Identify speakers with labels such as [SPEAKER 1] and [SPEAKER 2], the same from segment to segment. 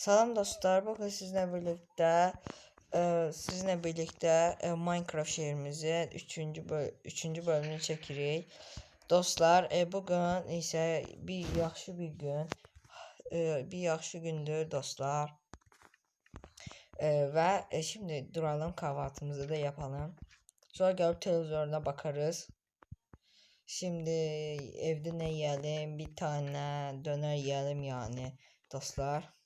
[SPEAKER 1] Salam dostlar, bugün sizinle birlikte e, sizinle birlikte e, Minecraft şehrimizin 3. böl 3. bölümünü çekirik. Dostlar, e, bugün ise bir yaxşı bir gün, bir yaxşı gündür dostlar. Ve e, şimdi duralım kahvaltımızı da yapalım. Sonra gelip televizyona bakarız. Şimdi evde ne yiyelim? Bir tane döner yiyelim yani dostlar.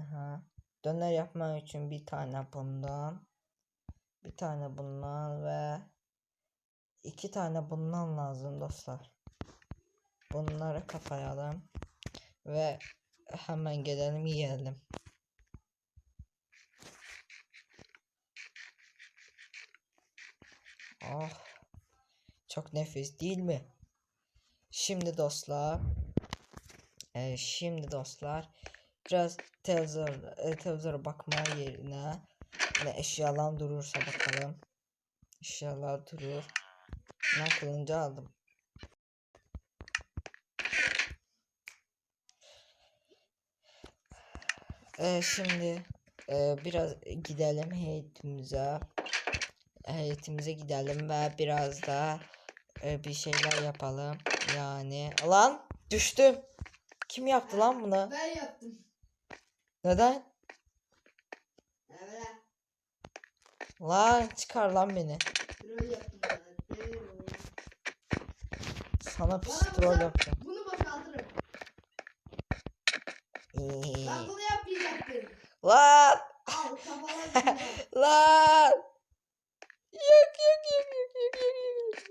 [SPEAKER 1] Aha. Döner yapmak için bir tane bundan, bir tane bundan ve iki tane bundan lazım dostlar. Bunları kapayalım ve hemen gelelim yiyelim. Oh, çok nefis değil mi? Şimdi dostlar, e, şimdi dostlar biraz televizyon e, bakma yerine ne eşyalar durursa bakalım. Eşyalar durur. Ne kılınca aldım. E, şimdi e, biraz gidelim heyetimize. Heyetimize gidelim ve biraz da e, bir şeyler yapalım. Yani lan düştüm. Kim yaptı lan bunu?
[SPEAKER 2] Ben yaptım.
[SPEAKER 1] Neden?
[SPEAKER 2] Evet.
[SPEAKER 1] Lan çıkar lan beni. Sana pis
[SPEAKER 2] Bana
[SPEAKER 1] troll
[SPEAKER 2] bunu-
[SPEAKER 1] yapacağım.
[SPEAKER 2] Bunu boşaltırım.
[SPEAKER 1] Ee,
[SPEAKER 2] Ben bunu yapmayacaktım.
[SPEAKER 1] Lan!
[SPEAKER 2] Al kafalar
[SPEAKER 1] Lan! Yok yok yok yok yok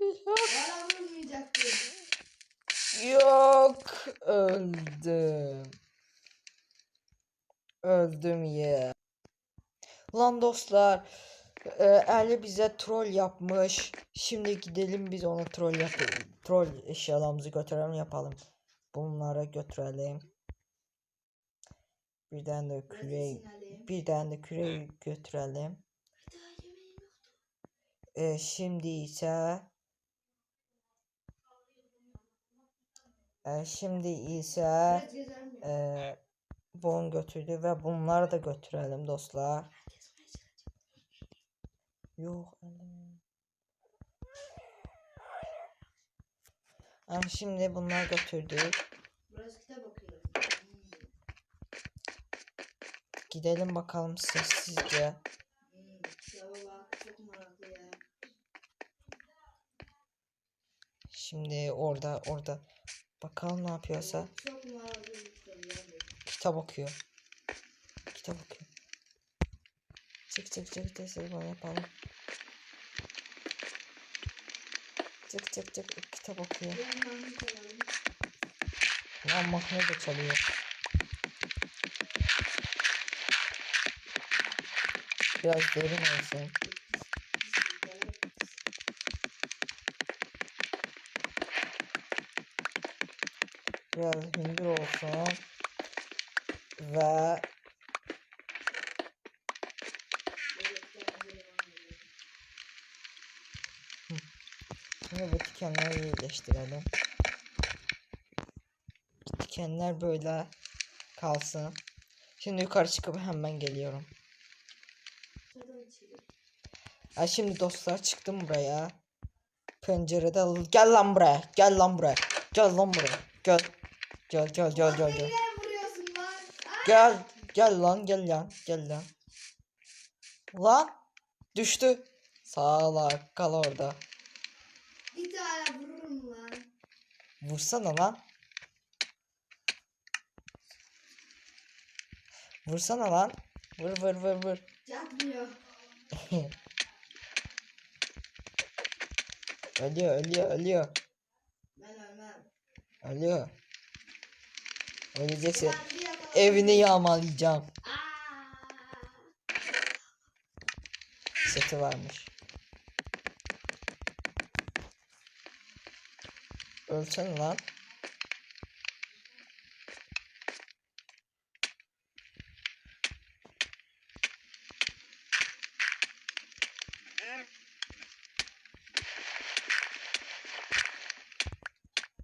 [SPEAKER 1] yok yok yok.
[SPEAKER 2] Bana vurmayacaktın.
[SPEAKER 1] Yok öldüm. Öldüm ya. Lan dostlar, e, Ali bize troll yapmış. Şimdi gidelim biz ona troll yap troll eşyalarımızı götürelim yapalım. Bunlara götürelim. Birden de küreği birden de küreği götürelim. E, şimdi ise e, şimdi ise e, bunu götürdü ve bunları da götürelim dostlar. Yok. Ha, şimdi bunları götürdük.
[SPEAKER 2] Biraz kitap okuyor.
[SPEAKER 1] Gidelim bakalım sessizce.
[SPEAKER 2] Hmm.
[SPEAKER 1] Şimdi orada orada bakalım ne yapıyorsa.
[SPEAKER 2] Çok meraklı bir kitap ya.
[SPEAKER 1] Kitap okuyor. Kitap okuyor. Çık çık çık testi bunu yapalım. Çık çık çık kitap okuyor. Lan makine de çalıyor. Biraz derin olsun. Biraz hündür olsun. Ve şimdi bu dikenleri iyileştirelim. Dikenler böyle kalsın. Şimdi yukarı çıkıp hemen geliyorum. Ha şimdi dostlar çıktım buraya. Pencerede gel lan buraya. Gel lan buraya. Gel lan buraya. Gel. Gel gel gel gel gel.
[SPEAKER 2] Neler vuruyorsun lan? Aa!
[SPEAKER 1] Gel. Gel lan gel lan. Gel lan. Lan. Düştü. Sağlar kal orada.
[SPEAKER 2] Bir tane vururum lan.
[SPEAKER 1] Vursana lan. Vursana lan. Vur vur vur vur.
[SPEAKER 2] Yapmıyor.
[SPEAKER 1] ölüyor ölüyor ölüyor.
[SPEAKER 2] Ben ölmem.
[SPEAKER 1] Ölüyor. Öleceksin.
[SPEAKER 2] Ben.
[SPEAKER 1] Evini yağmalayacağım. Seti varmış. Ölsene lan.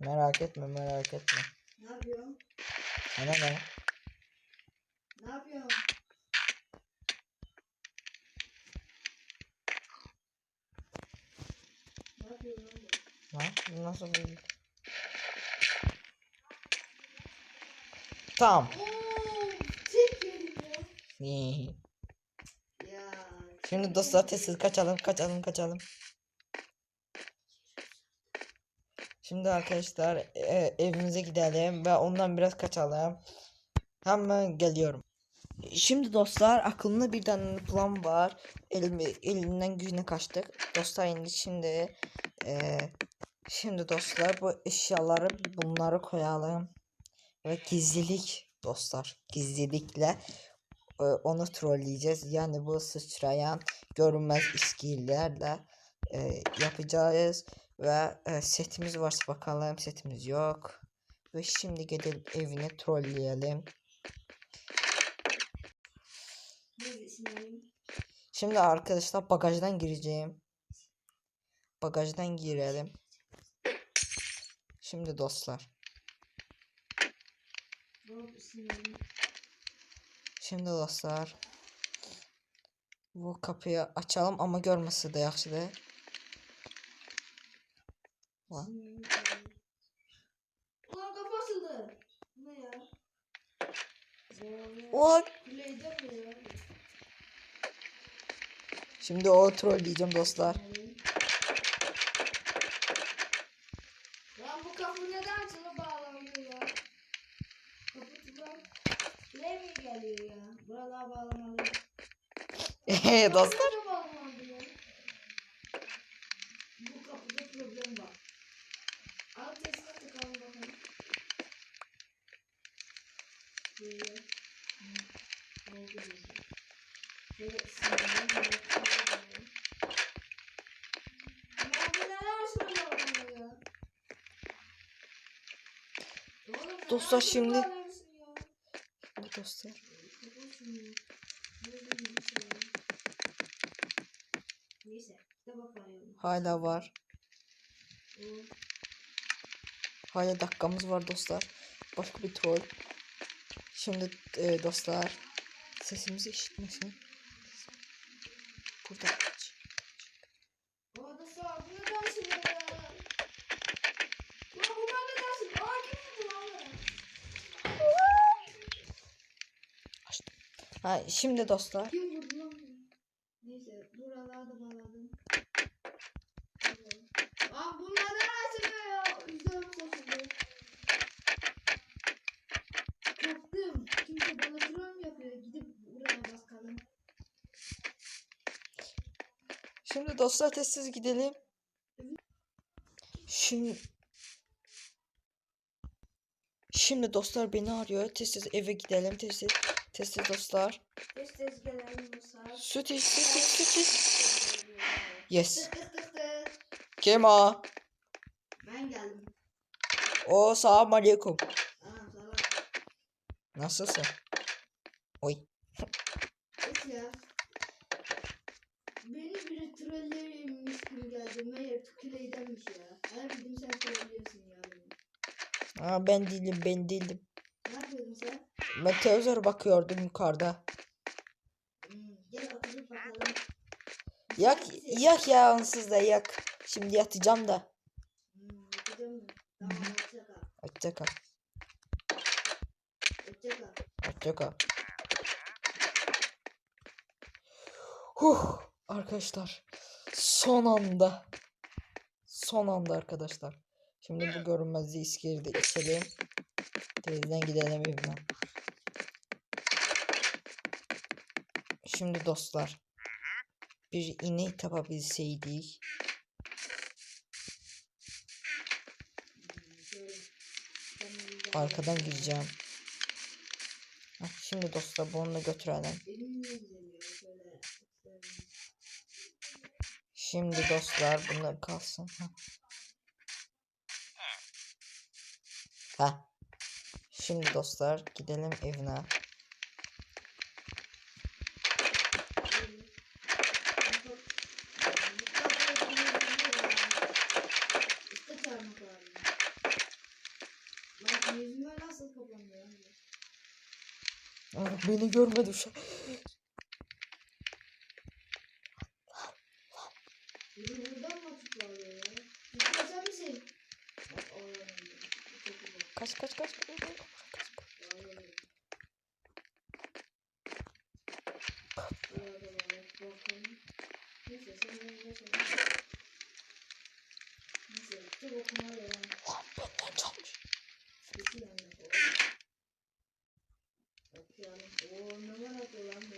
[SPEAKER 1] Merak etme merak etme.
[SPEAKER 2] Ne yapıyorsun?
[SPEAKER 1] Sana ne? Lan nasıl bir... Tamam. Şimdi dostlar tezsiz kaçalım kaçalım kaçalım. Şimdi arkadaşlar e, evimize gidelim ve ondan biraz kaçalım. Hemen geliyorum. Şimdi dostlar aklımda bir tane plan var. Elimi, elimden gücüne kaçtık. Dostlar şimdi şimdi e, şimdi dostlar bu eşyaları bunları koyalım. Ve gizlilik dostlar gizlilikle e, onu trolleyeceğiz. Yani bu sıçrayan görünmez iskillerle e, yapacağız. Ve e, setimiz varsa bakalım setimiz yok. Ve şimdi gidelim evini trolleyelim. Şimdi arkadaşlar bagajdan gireceğim. Bagajdan girelim. Şimdi dostlar. Şimdi dostlar. Bu kapıyı açalım ama görmesi de yaxşıdır. Lan.
[SPEAKER 2] Ulan kapı açıldı. Ne ya?
[SPEAKER 1] Şimdi o trolleyeceğim dostlar.
[SPEAKER 2] Lan bu kapı neden açılı bağlandı ya? Kapı tutan. Kuleye mi geliyor ya? Buralar bağlamalı.
[SPEAKER 1] Ehe dostlar.
[SPEAKER 2] Kapı bağlamalı ya. Bu kapıda problem var. Al testine tıkalım bakalım. Böyle. Hı. Oldu böyle. Böyle ısınalım. Böyle ısınalım. Ya bu neler açılıyor bana ya? Sen
[SPEAKER 1] Dostlar
[SPEAKER 2] ya?
[SPEAKER 1] Şimdi dostlar.
[SPEAKER 2] Neyse.
[SPEAKER 1] Hala var. Hala dakikamız var dostlar. Başka bir troll. Şimdi e, dostlar. Sesimizi işitmesin. Burada.
[SPEAKER 2] Orada ya? Ulan bunlar? Aa kim lan bana?
[SPEAKER 1] Ha şimdi dostlar.
[SPEAKER 2] Kim vurdu lan bana? Neyse, buralarda bağladım. Lan bunlar neden açılıyor ya? Üzerime saçıldı. Korktum. Kimse bana troll mü yapıyor? Gidip buraya bakalım.
[SPEAKER 1] Şimdi dostlar testsiz gidelim. Şimdi Şimdi dostlar beni arıyor. Testsiz eve gidelim. Testsiz. Testsiz dostlar.
[SPEAKER 2] Tez gelelim saat.
[SPEAKER 1] Süt iç, süt iç, süt iç. Yes. Kim o?
[SPEAKER 2] Ben geldim.
[SPEAKER 1] O selam aleyküm. Nasılsın? Oy.
[SPEAKER 2] Of ya. Beni trollemiş gibi geldi. Meğer tüküleydenmiş ya. Her bildim sen trollüyorsun ya beni.
[SPEAKER 1] Aa, ben değilim ben değilim.
[SPEAKER 2] Ne yapıyordun sen?
[SPEAKER 1] Ben televizora bakıyordum yukarıda.
[SPEAKER 2] Hmm, gel oturup bakalım.
[SPEAKER 1] Yak yak ya onsuz da yak. Şimdi yatacağım da.
[SPEAKER 2] Hmm, yapacağım mı? Tamam hoşça kal.
[SPEAKER 1] Hoşça kal.
[SPEAKER 2] Hoşça kal.
[SPEAKER 1] Hoşça kal. Huh, arkadaşlar. Son anda. Son anda arkadaşlar. Şimdi bu görünmezliği iskelede içelim. Denizden gidelim evine. Şimdi dostlar. Bir ineği tapabilseydik. Arkadan gireceğim. Şimdi dostlar bunu götürelim. Şimdi dostlar bunlar kalsın. Ha. Ha. Şimdi dostlar gidelim evine. Beni görmedi şu an.
[SPEAKER 2] Buradan mı açıklanıyor ya? Sen mi
[SPEAKER 1] Kaç kaç kaç.
[SPEAKER 2] Neyse sen beni geçelim. Neyse dur okumaya devam.
[SPEAKER 1] Lan benden çalmış.
[SPEAKER 2] Sesi yanlış oldu. Okuyalım. Oo ne var atıyor lan bu?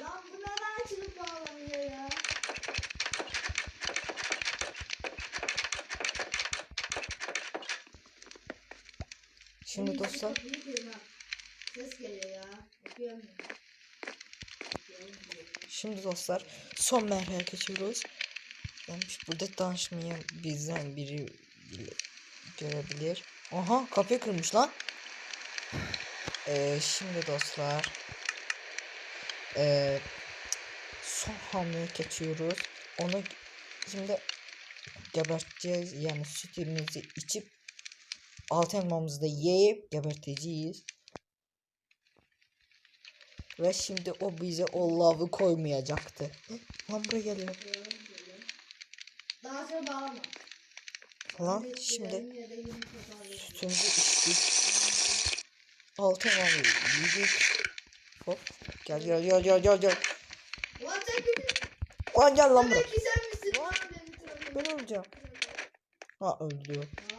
[SPEAKER 2] Lan bu neden açılıp bağlanıyor ya?
[SPEAKER 1] Şimdi dostlar.
[SPEAKER 2] Ses geliyor ya. Okuyamıyorum.
[SPEAKER 1] Şimdi dostlar son merhale geçiyoruz. Yani burada danışmayan bizden biri görebilir. Aha kapıyı kırmış lan. Ee, şimdi dostlar ee, son hamleye geçiyoruz. Onu şimdi geberteceğiz. Yani sütümüzü içip alt elmamızı da yiyip geberteceğiz. Ve şimdi o bize o lavı koymayacaktı. Lan buraya
[SPEAKER 2] diyor. Daha sonra bağlama.
[SPEAKER 1] Lan şimdi sütümüzü içtik. Altın lavı yedik. Hop. Gel gel gel gel gel gel. Lan gel lan buraya. Ben öleceğim. Ha öldü.
[SPEAKER 2] Aa,